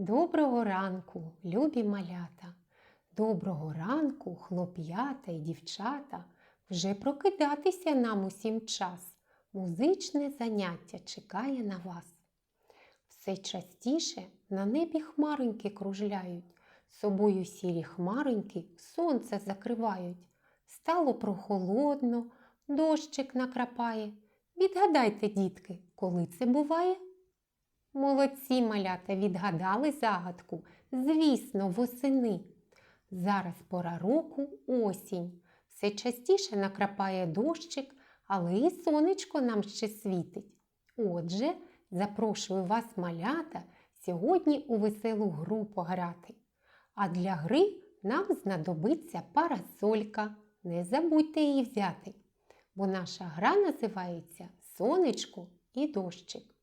Доброго ранку, любі малята. Доброго ранку, хлоп'ята і дівчата. Вже прокидатися нам усім час. Музичне заняття чекає на вас. Все частіше на небі хмароньки кружляють, собою сірі хмароньки сонце закривають. Стало прохолодно, дощик накрапає. Відгадайте, дітки, коли це буває? Молодці малята відгадали загадку. Звісно, восени. Зараз пора року осінь. Все частіше накрапає дощик, але і сонечко нам ще світить. Отже, запрошую вас, малята, сьогодні у веселу гру пограти. А для гри нам знадобиться парасолька. Не забудьте її взяти, бо наша гра називається Сонечко і дощик.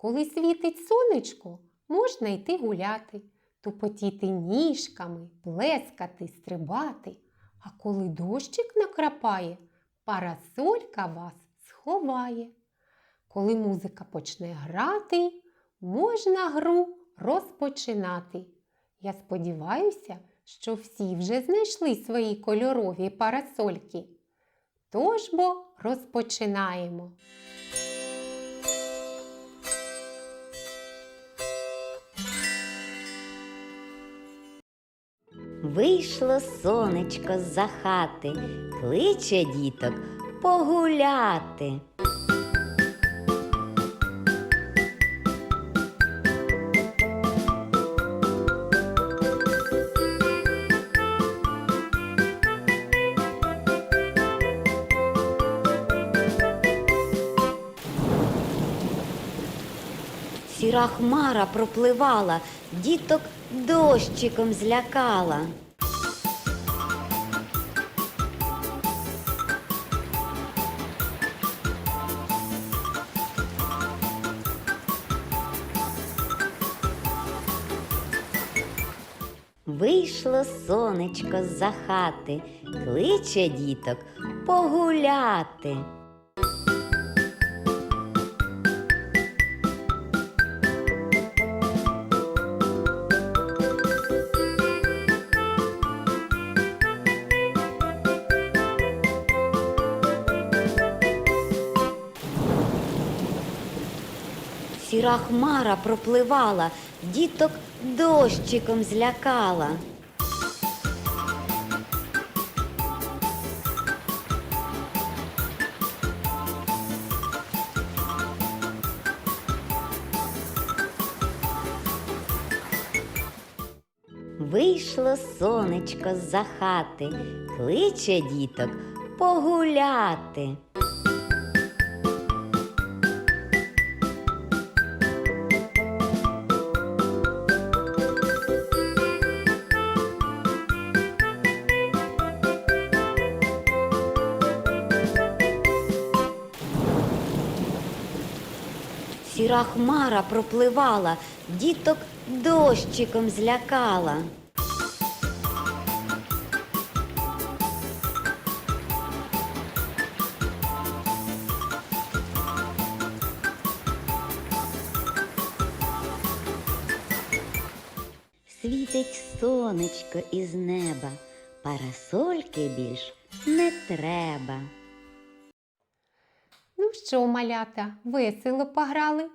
Коли світить сонечко, можна йти гуляти, тупотіти ніжками, плескати, стрибати. А коли дощик накрапає, парасолька вас сховає. Коли музика почне грати, можна гру розпочинати. Я сподіваюся, що всі вже знайшли свої кольорові парасольки. Тож бо розпочинаємо. Вийшло сонечко з-за хати, кличе діток погуляти. Сіра хмара пропливала, діток дощиком злякала. Вийшло сонечко з-за хати, кличе діток погуляти. Сіра хмара пропливала, діток дощиком злякала. Вийшло сонечко з-за хати, кличе діток погуляти. Сіра хмара пропливала, діток дощиком злякала. Світить сонечко із неба, парасольки більш не треба. Ну що, малята, весело пограли?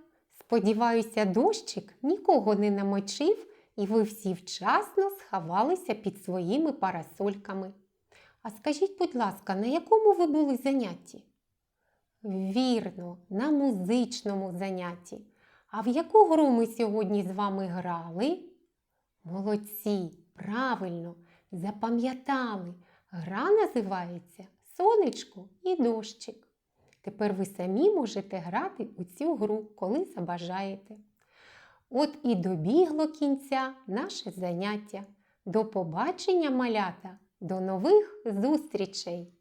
Сподіваюся, дощик нікого не намочив, і ви всі вчасно сховалися під своїми парасольками. А скажіть, будь ласка, на якому ви були занятті? Вірно, на музичному занятті. А в яку гру ми сьогодні з вами грали? Молодці, правильно, запам'ятали. Гра називається Сонечко і дощик. Тепер ви самі можете грати у цю гру, коли забажаєте. От і добігло кінця наше заняття. До побачення, малята! До нових зустрічей!